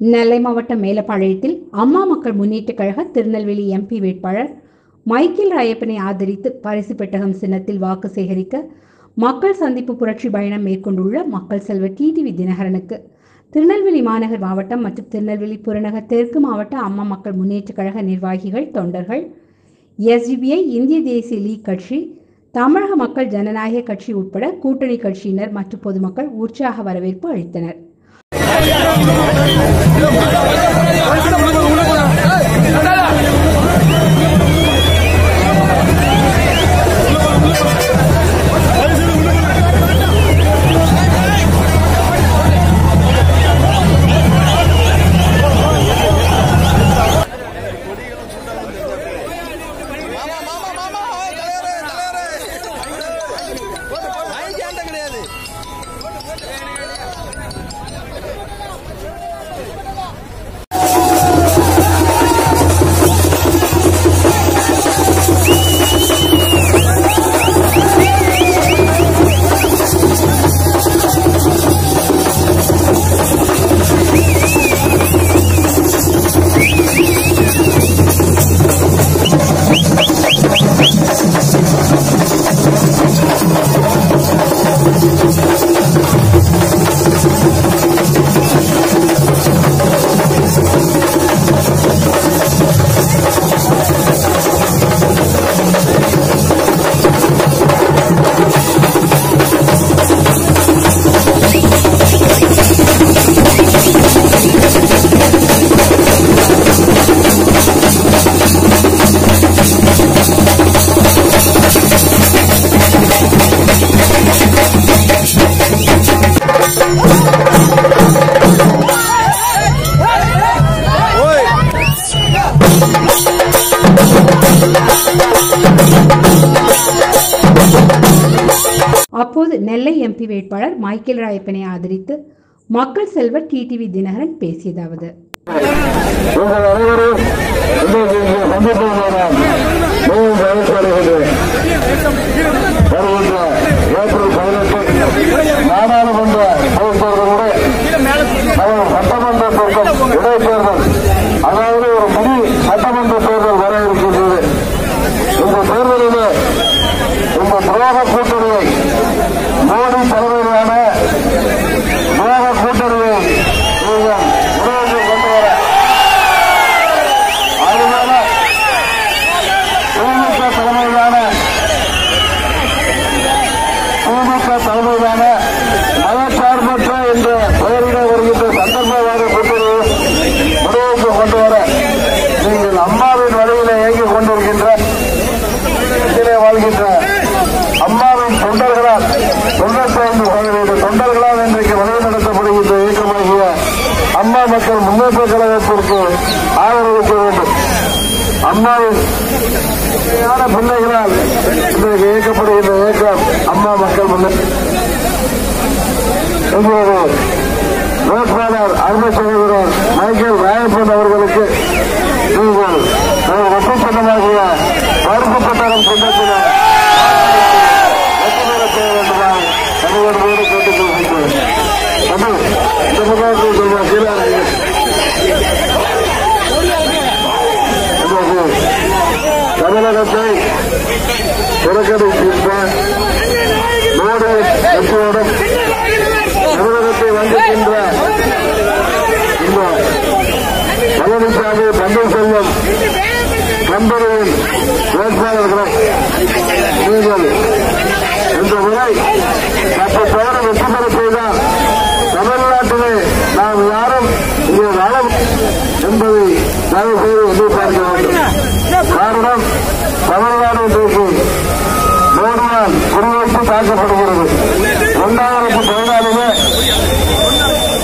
நெல்லை மாவட்டம் மேலப்பாளையத்தில் அம்மா மக்கள் முன்னேற்றக் கழக திருநெல்வேலி எம்பி வேட்பாளர் மைக்கேல் ராயப்பனை ஆதரித்து பரிசு பெட்டகம் சின்னத்தில் வாக்கு சேகரிக்க மக்கள் சந்திப்பு புரட்சி பயணம் மேற்கொண்டுள்ள மக்கள் செல்வர் டிடிவி தினகரனுக்கு திருநெல்வேலி மாநகர் மாவட்டம் மற்றும் திருநெல்வேலி புறநகர் தெற்கு மாவட்ட அம்மா மக்கள் முன்னேற்றக் கழக நிர்வாகிகள் தொண்டர்கள் எஸ்டிபிஐ இந்திய தேசிய லீக் கட்சி தமிழக மக்கள் ஜனநாயக கட்சி உட்பட கூட்டணி கட்சியினர் மற்றும் பொதுமக்கள் உற்சாக வரவேற்பு அளித்தனர். 올라가 올라가 올라가 அப்போது நெல்லை எம்பி வேட்பாளர் மைக்கேல் ராயப்பனை ஆதரித்து மக்கள் செல்வர் டிடிவி தினகரன் பேசியதாவது. நாடாளுமன்ற சட்டமன்ற இடைத்தேர்தல் இங்கே சந்திப்பதற்கான மிகவும் மகிழ்ச்சியடைகின்றேன் வருகின்ற ஏப்ரல் பதினெட்டு நாடாளுமன்ற பொதுத்தேர்தலோடு நமது சட்டமன்ற தேர்தல் இடைத்தேர்தல் அதாவது ஒரு மினி சட்டமன்ற தேர்தல் வர இருக்கின்றது இந்த தேர்தலிலே இந்த துரோக கூட்டணியை மோடி தலைமையிலான துரோக கூட்டணியை நீங்கள் நிறைவேற்றி கொண்டு வர அதனால திமுக தலைமையிலான திமுக தலைமையிலான மதச்சார்பற்ற என்ற பெயரிட வருகின்ற சந்தர்ப்பவாத கூட்டணியை முடிவுக்கு கொண்டு வர நீங்கள் அம்மாவின் வழியில இயங்கிக் கொண்டிருக்கின்ற இடத்திலே வாழ்கின்ற அம்மாவின் தொண்டர்களால் தொண்ணூத்தைந்து சதவீத தொண்டர்களால் இன்றைக்கு வழிநடத்தப்படுகின்ற இயக்கமாகிய அம்மா மக்கள் முன்னேற்ற கழகத்திற்கு ஆதரவளிக்க வேண்டும் அம்மாவின் பிள்ளைகளால் இன்றைக்கு இயக்கப்படுகின்ற இயக்கம் அம்மா மக்கள் முன்னேற்ற எங்களது வேட்பாளர் அருமை சகோதரர் மைக்கேல் ராயப்பன் அவர்களுக்கு நீங்கள் நமது பருப்பு பட்டணம் சின்னத்தில் கேட்டுக்கொள்கிறேன் பெற செய்ய வேண்டுமாய் இந்த முகாமில் கொஞ்சம் கீழே இன்றைக்கு தமிழகத்தை புறக்கணிக்கின்ற மோடி வெற்றியோடும் தமிழகத்தை வந்திருக்கின்ற இந்த பழனிசாமி பன்னீர்செல்வம் கம்பெனியின் வேட்பாளர்களும் நீங்கள் இந்த முறை பத்து பேரை வெற்றி பெற செய்தால் தமிழ்நாட்டிலே நாம் யாரும் இங்கே வாழும் என்பதை தயவு செய்து தாக்கப்படுகிறது இரண்டாயிரத்தி பதினாலிலே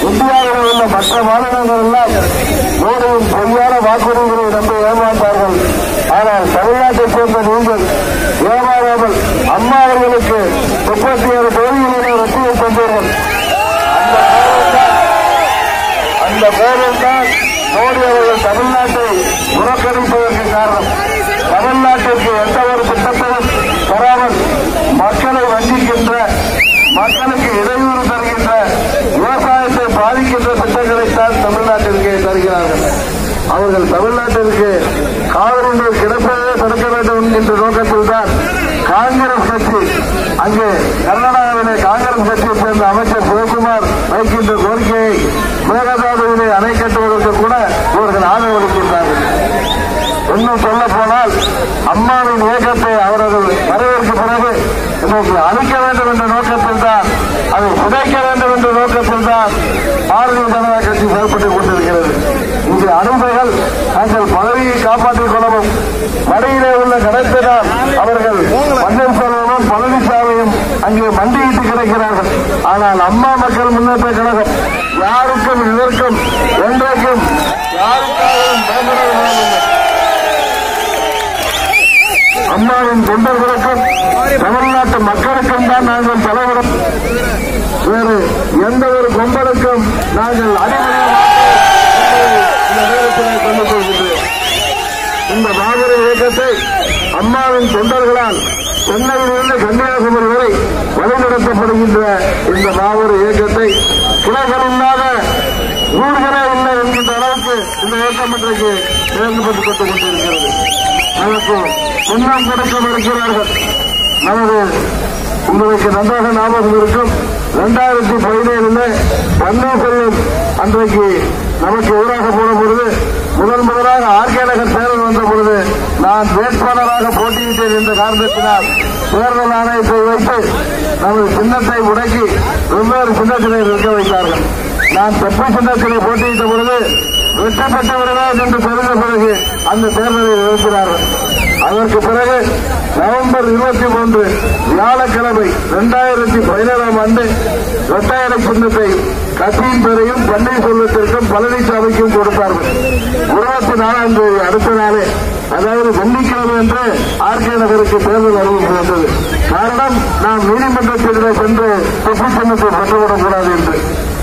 இந்தியாவில் உள்ள மற்ற மாநிலங்கள் எல்லாம் மோடியின் பொய்யான வாக்குறுதிகளை நம்பி ஏமாற்றார்கள் ஆனால் தமிழ் சேர்ந்த நீங்கள் ஏமாறாமல் அம்மா அவர்களுக்கு முப்பத்தி ஏழு தொகுதிகளிலே வெற்றியை தந்தீர்கள் அந்த கோவில் தான் மோடி அவர்கள் தமிழ்நாட்டை புறக்கணிப்பதற்கு காரணம் தமிழ்நாட்டிற்கு எந்த ஒரு திட்டத்தையும் தராமல் மக்களை வஞ்சிக்கின்ற மக்களுக்கு இடையூறு தருகின்ற விவசாயத்தை பாதிக்கின்ற திட்டங்களைத்தான் தமிழ்நாட்டிற்கு அவர்கள் தமிழ்நாட்டிற்கு காவிரி நீர் கிடைப்பதே தடுக்க வேண்டும் என்ற நோக்கத்தில் தான் காங்கிரஸ் கட்சி. அங்கே கர்நாடகாவிலே காங்கிரஸ் கட்சியை சேர்ந்த அமைச்சர் சிவகுமார் வைக்கின்ற கோரிக்கையை மேகதாதுவிலே அணை கட்டுவதற்கு கூட இவர்கள் ஆதரவு அளிக்கின்றார்கள். இன்னும் சொல்ல போனால் அம்மாவின் இயக்கத்தை அவர்கள் வரவேற்க பிறகு இன்னைக்கு அழிக்க வேண்டும் என்ற நோக்கத்தில் தான் அதை புதைக்க வேண்டும் என்ற நோக்கத்தில் தான் பாரதிய ஜனதா கட்சி செயல்பட்டுக் கொண்டிருக்கிறது. இங்கு அனுமைகள் வழியிலே உள்ள கடத்தினால் அவர்கள் பன்னீர்செல்வமும் பழனிசாமியும் அங்கே மண்டியிட்டு கிடக்கிறார்கள். ஆனால் அம்மா மக்கள் முன்னேற்ற கழகம் யாருக்கும் இதற்கும் என்றைக்கும் யாருக்காகவும் அம்மாவின் தொண்டர்களுக்கும் தமிழ்நாட்டு மக்களுக்கும் தான் நாங்கள் தலைவரும் வேறு எந்த ஒரு கும்பலுக்கும் நாங்கள் அடிமையாக இந்த நேரத்திலே கொண்டு போகின்றேன் இந்த மாபெரும் இயக்கத்தை அம்மாவின் தொண்டர்களால் சென்னையிலிருந்து கன்னியாகுமரி வரை வழிநடத்தப்படுகின்ற இந்த மாபெரும் இயக்கத்தை கிளைகள் இல்லாத ஊர்களே இல்லை என்கின்ற அளவுக்கு இந்த இயக்கம் இன்றைக்கு செயல்பட்டுக் கொண்டிருக்கிறது. நமக்கு முன்னம் கொடுக்க இருக்கிறார்கள். நமது உங்களுக்கு நன்றாக ஞாபகம் இருக்கும் இரண்டாயிரத்தி பதினேழுல பன்னீர்செல்வம் அன்றைக்கு நமக்கு எதிராக போன பொழுது முதல் முதலாக ஆர்கே நகர் வந்த பொழுது நான் வேட்பாளராக போட்டியிட்டேன் என்ற காரணத்தினால் தேர்தல் ஆணையத்தை வைத்து நமது சின்னத்தை முடக்கி வெவ்வேறு சின்னத்தினை நிற்க வைத்தார்கள். நான் தெப்ப சின்னத்தினை போட்டியிட்ட பொழுது வெற்றி பெற்றவர்களே என்று தெரிந்த பிறகு அந்த தேர்தலை நிறுத்தினார்கள் அதற்கு பிறகு நவம்பர் இருபத்தி மூன்று வியாழக்கிழமை இரண்டாயிரத்தி பதினேழாம் ஆண்டு இரட்டாயிர சின்னத்தை கட்சியின் பேரையும் பன்னீர்செல்வத்திற்கும் பழனிசாமிக்கும் கொடுத்தார்கள் இருபத்தி நாலாம் தேதி அடுத்த நாளே. அதாவது வெள்ளிக்கிழமை என்று ஆர்கே நகருக்கு தேர்தல் அறிவிப்பு வந்தது. காரணம் நாம் நீதிமன்றத்தில் சென்று தொப்பு சின்னத்தை பெற்றுவிடக்கூடாது என்று.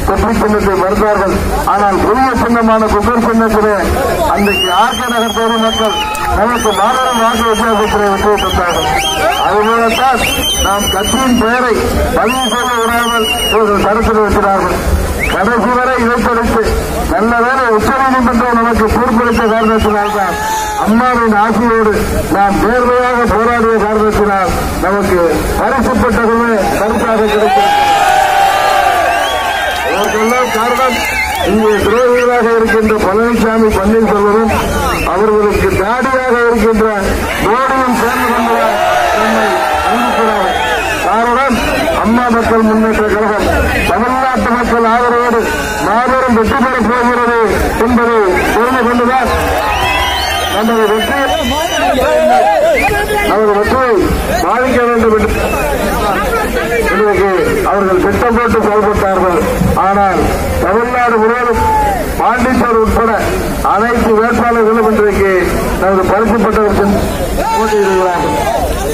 தொப்பு சின்னத்தை மறுத்தார்கள். ஆனால் புதிய சின்னமான குப்பர் சின்னத்திலே அன்றைக்கு ஆர்கே நகர் தேர்வு மக்கள் நமக்கு மாபெரும் வாக்கு வித்தியாசத்திலே வெற்றி பெற்றார்கள். அதுபோலத்தான் நாம் கட்சியின் பெயரை பதிவு செய்ய விடாமல் இவர்கள் தடுத்து வைக்கிறார்கள். கடைசி வரை இழுத்தடித்து நல்ல வேலை உச்ச நீதிமன்றம் நமக்கு தீர்ப்பளித்த காரணத்தினால்தான் அம்மாவின் ஆசையோடு நாம் நேர்மையாக போராடிய காரணத்தினால் நமக்கு பரிசுப்பட்டதுமே கருத்தாக பரிசாக கிடைக்கிறது இதற்கெல்லாம் காரணம் இங்கே துரோகிகளாக இருக்கின்ற பழனிசாமி பன்னீர்செல்வமும் அவர்களுக்கு தாடியாக இருக்கின்ற மோடியும் சேர்ந்து கொண்டதால் நம்மை அனுப்புகிறார்கள் காரணம் அம்மா மக்கள் முன்னேற்ற கழகம் தமிழ்நாட்டு மக்கள் ஆதரவோடு மாபெரும் வெற்றி பெறப் போகிறது என்பதை தெரிந்து கொண்டுதான் நமது வெற்றி நமது வெற்றியை பாதிக்க வேண்டும் என்று அவர்கள் திட்டம் போட்டு செயல்பட்டார்கள். ஆனால் தமிழ்நாடு முழுவதும் பாண்டிச்சேரி உட்பட அனைத்து வேட்பாளர்களும் இன்றைக்கு நமது பரிசு பெற்றவர்கள் போட்டியிடுகிறார்கள்.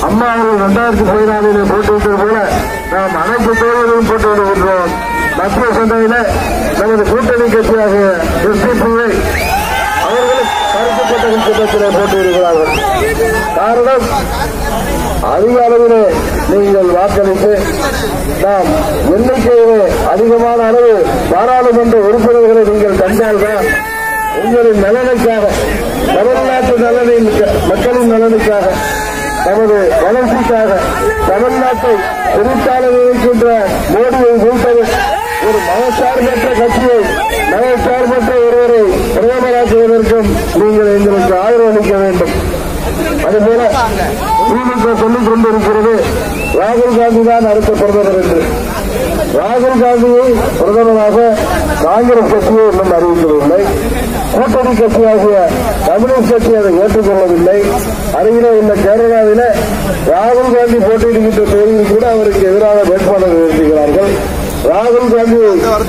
அம்மா அவர்கள் இரண்டாயிரத்தி பதினாலிலே போட்டியிட்டது போல நாம் அனைத்து தேர்தலையும் போட்டியிடுகின்றோம் மத்திய சந்தையில நமது கூட்டணி கட்சியாக எஸ்டிபிஐ அவர்களும் கருத்து பெட்டகம் திட்டத்திலே போட்டியிடுகிறார்கள். காரணம் அதிக அளவிலே நீங்கள் வாக்களித்து நாம் எண்ணிக்கையிலே அதிகமான அளவு பாராளுமன்ற உறுப்பினர்களை நீங்கள் கண்டால்தான் உங்களின் நலனுக்காக தமிழ்நாட்டு நலனின் மக்களின் நலனுக்காக நமது வளர்ச்சிக்காக தமிழ்நாட்டை பிரித்தாளர் இருக்கின்ற மோடியை வீழ்த்தவும் ஒரு மதசார்பற்ற கட்சியை மதசார்பற்ற ஒருவரை பிரதமராக்குவதற்கும் நீங்கள் எங்களுக்கு ஆதரவு அளிக்க வேண்டும். அதுபோல திமுக சொல்லிக் கொண்டிருக்கிறது ராகுல் காந்தி தான் அடுத்த பிரதமர் என்று. ராகுல் காந்தியை பிரதமராக காங்கிரஸ் கட்சியை இன்னும் அறிவிக்கவில்லை. கூட்டணி கட்சியாகிய கம்யூனிஸ்ட் கட்சி அதை ஏற்றுக்கொள்ளவில்லை. அருகிலே உள்ள கேரளாவில ராகுல் காந்தி போட்டியிடுகின்ற தொகுதியில் கூட அவருக்கு எதிராக வேட்பாளர் நிறுத்துகிறார்கள். ராகுல் காந்தி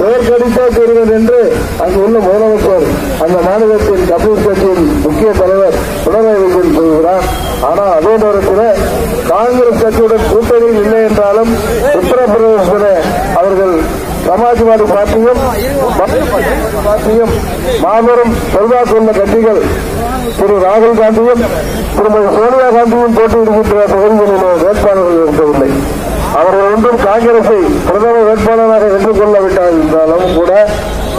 தோற்கடித்தே பெறுவது என்று அங்கு உள்ள முதலமைச்சர் அந்த மாநிலத்தின் கம்யூனிஸ்ட் கட்சியின் முக்கிய தலைவர் பினராயி விஜயன் சொல்கிறார் ஆனால் அதே நேரத்தில் காங்கிரஸ் கட்சியுடன் கூட்டணியில் இல்லை என்றாலும் உத்தரப்பிரதேசத்திலே சமாஜ்வாடி பார்ட்டியும் பார்ட்டியும் மாபெரும் செல்வாக்குள்ள கட்சிகள் திரு ராகுல் காந்தியும் திருமதி சோனியா காந்தியும் போட்டியிடுகின்ற தொகுதிகளிலே வேட்பாளர்கள் இருக்கவில்லை அவர்கள் ஒன்றும் காங்கிரஸை பிரதம வேட்பாளராக ஏற்றுக்கொள்ளவிட்டால் என்றாலும் கூட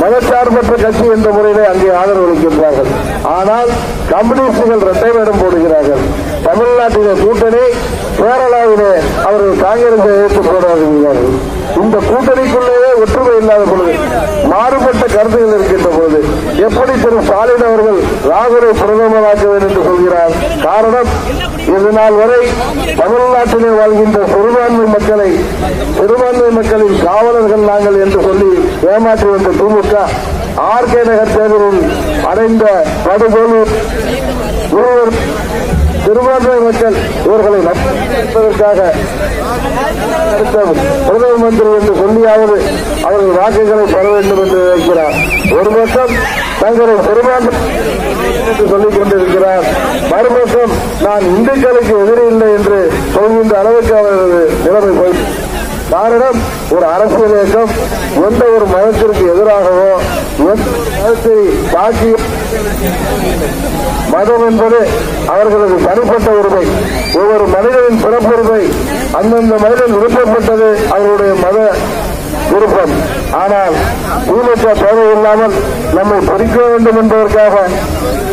மதச்சார்பற்ற கட்சி என்ற முறையிலே அங்கே ஆதரவு அளிக்கின்றார்கள் ஆனால் கம்யூனிஸ்டுகள் இரட்டை வேடம் போடுகிறார்கள். தமிழ்நாட்டிலே கூட்டணி கேரளாவிலே அவர்கள் காங்கிரஸை எதிர்த்து போராடுகிறார்கள் இந்த கூட்டணிக்குள்ளேயே ஒற்றுமை இல்லாத பொழுது மாறுபட்ட கருத்துகள் இருக்கின்ற பொழுது எப்படி திரு ஸ்டாலின் அவர்கள் ராகுலை பிரதமராக்க வேண்டும் என்று சொல்கிறார்? காரணம் இது நாள் வரை தமிழ்நாட்டிலே வாழ்கின்ற சிறுபான்மை மக்களை சிறுபான்மை மக்களின் காவலர்கள் நாங்கள் என்று சொல்லி ஏமாற்றி வந்த திமுக ஆர்கே நகர் தேர்தலில் அடைந்த படுகொலு ஒருவர் சிறுபான்மை மக்கள் இவர்களை நம்பதற்காக பிரதம மந்திரி என்று சொல்லியாவது அவர்கள் வாக்குகளை பெற வேண்டும் என்று நினைக்கிறார். ஒரு பக்கம் தங்களை பெரும்பான்மை என்று சொல்லிக் கொண்டிருக்கிறார். மறுபக்கம் நான் இந்துக்களுக்கு எதிரில்லை என்று சொல்கின்ற அளவுக்கு அவரது நிலைமை போய் காரணம் ஒரு அரசியல் இயக்கம் எந்த ஒரு மதத்திற்கு எதிராகவோ எந்த மதத்தை தாக்கி மதம் என்பது அவர்களது தனிப்பட்ட உரிமை. ஒவ்வொரு மனிதனின் பிறப்புரிமை அந்தந்த மனிதன் விருப்பப்பட்டது அவருடைய மத விருப்பம். ஆனால் திமுக தேவையில்லாமல் நம்மை பிரிக்க வேண்டும் என்பதற்காக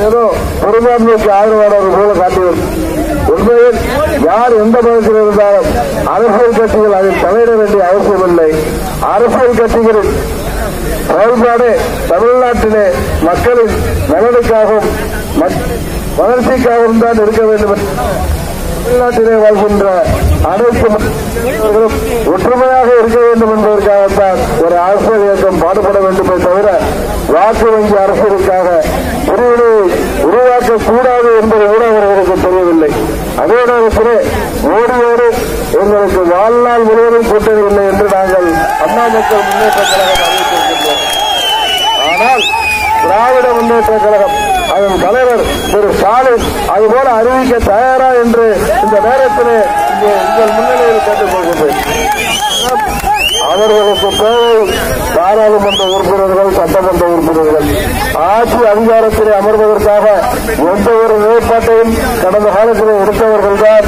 ஏதோ பெரும்பான்மைக்கு ஆதரவாளர்கள் போல காட்டுவோம் உண்மையில் யார் எந்த மதத்தில் இருந்தாலும் அரசியல் கட்சிகள் அதில் தலையிட வேண்டிய அவசியமில்லை. அரசியல் கட்சிகளின் செயல்பாடு தமிழ்நாட்டிலே மக்களின் நலனுக்காகவும் வளர்ச்சிக்காகவும் தான் இருக்க வேண்டும் தமிழ்நாட்டிலே வாழ்கின்ற அனைத்து ஒற்றுமையாக இருக்க வேண்டும் என்பதற்காக ஒரு அரசியல் இயக்கம் பாடுபட வேண்டுமே தவிர பிஜேபி வங்கி அரசியலுக்காக பிரிவினையை உருவாக்கக்கூடாது என்பது கூட அவர்களுக்கு தெரியவில்லை. அதே நேரத்தில் மோடியோடு எங்களுக்கு வாழ்நாள் முழுவதும் கூட்டவில்லை என்று நாங்கள் அண்ணா மக்கள் முன்னேற்ற கழகம் அறிவித்திருக்கின்றோம். ஆனால் திராவிட முன்னேற்ற கழகம் அதன் தலைவர் திரு ஸ்டாலின் அதுபோல அறிவிக்க தயாரா என்று இந்த நேரத்தில் உங்கள் முன்னிலையில் கேட்டுக்கொள்கின்றேன். அவர்களுக்கு தேவை. பாராளுமன்ற உறுப்பினர்கள் சட்டமன்ற உறுப்பினர்கள். ஆட்சி அதிகாரத்திலே அமர்வதற்காக எந்த ஒரு நிலைப்பாட்டையும் கடந்த காலத்திலே எடுத்தவர்கள் தான்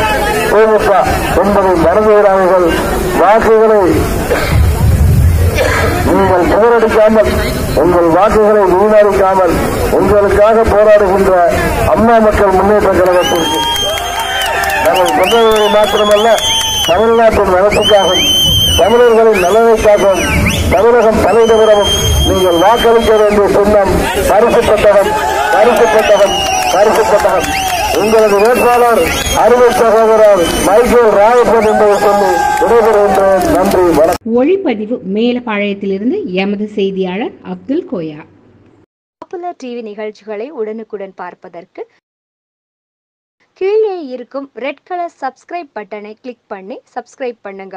திமுக என்பதை மறந்துகிறார்கள் வாக்குகளை நீங்கள் போரடிக்காமல் உங்கள் வாக்குகளை வீணடிக்காமல் உங்களுக்காக போராடுகின்ற அம்மா மக்கள் முன்னேற்ற கழகத்திற்கு. நமது சொன்னவர்களை மாத்திரமல்ல தமிழ்நாட்டின் வளர்ச்சிக்காகவும் தமிழர்களின் நலனுக்காகவும் தமிழகம் தலைநகரமும் நீங்கள் வாக்களிக்க வேண்டிய சின்னம் பரிசுப்பட்டவன் பரிசுப்பட்டவன் பரிசுப்பட்டவன் உங்களது வேட்பாளர் அருமை சகோதரர் மைக்கேல் ராயப்பன் என்பதை சொல்லி விடைபெறுகின்றேன். நன்றி வணக்கம். ஒளிப்பதிவு மேலப்பாளையத்திலிருந்து எமது செய்தியாளர் அப்துல் கோயா. பாப்புலர் டிவி நிகழ்ச்சிகளை உடனுக்குடன் பார்ப்பதற்கு கீழே இருக்கும் ரெட் கலர் சப்ஸ்கிரைப் பட்டனை கிளிக் பண்ணி சப்ஸ்கிரைப் பண்ணுங்க.